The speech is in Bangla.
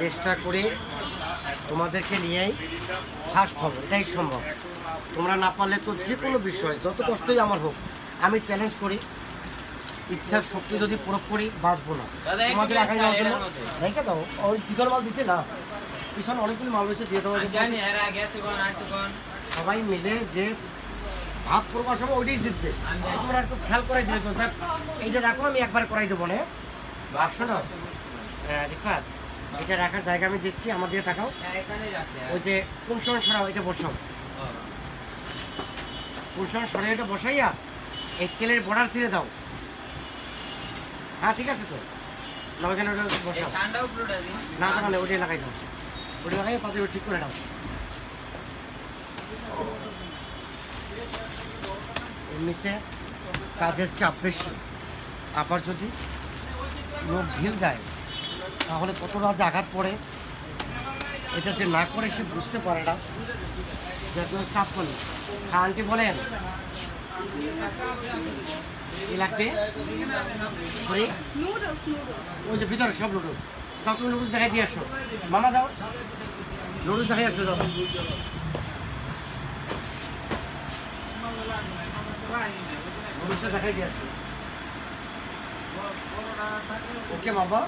চেষ্টা করে তোমাদেরকে নিয়েই ফার্স্ট হব এটাই সম্ভব। তোমরা না পারলে তো যে কোনো বিষয় যত কষ্টই আমার হোক আমি চ্যালেঞ্জ করি। ইচ্ছার শক্তি যদি প্রয়োগ করি বাঁচবো না। তোমাদের যাওয়ার জন্য। রেখে দাও ওই পিছন মাল দিছে না? পিছন অনেকগুলো মাল রয়েছে দিয়ে দেওয়া সবাই মিলে যে ভাব প্রকাশ হবে ওইটাই জিতবে। তোমরা একটু খেয়াল করাই দিলে তো স্যার এইটা রাখো আমি একবার করাই দেবো না। আর না? আহ, রিফাত। এটা রাখার জায়গা আমি দিচ্ছি আমার দিয়ে টাকাও হ্যাঁ, রাখছে ওই যে কোন সময় সরাও এটা বসাও। কোন সময় সরাই এটা বসাইয়া এই তেলের বর্ডার ছিঁড়ে দাও। হ্যাঁ ঠিক আছে তো? না ওটা বসাও। না না না ওটাই লাগাই দাও। ওটা লাগাই তাদের ঠিক করে দাও এমনিতে কাজের চাপ বেশি। আবার যদি লোক ঢিল দেয় তাহলে কতটা যে আঘাত পড়ে? এটা যে না করে সে বুঝতে পারে না। যে তুমি চাপ করলে হ্যাঁ আন্টি বলেন লাগবে. ওই যে ভিতরে সব লুডুস দাও তুমি লুডুস দেখাই দিয়ে আসো। মামা দাও। লুডুস দেখাই আসো দাও। দেখাই দিয়ে আসো। ওকে বাবা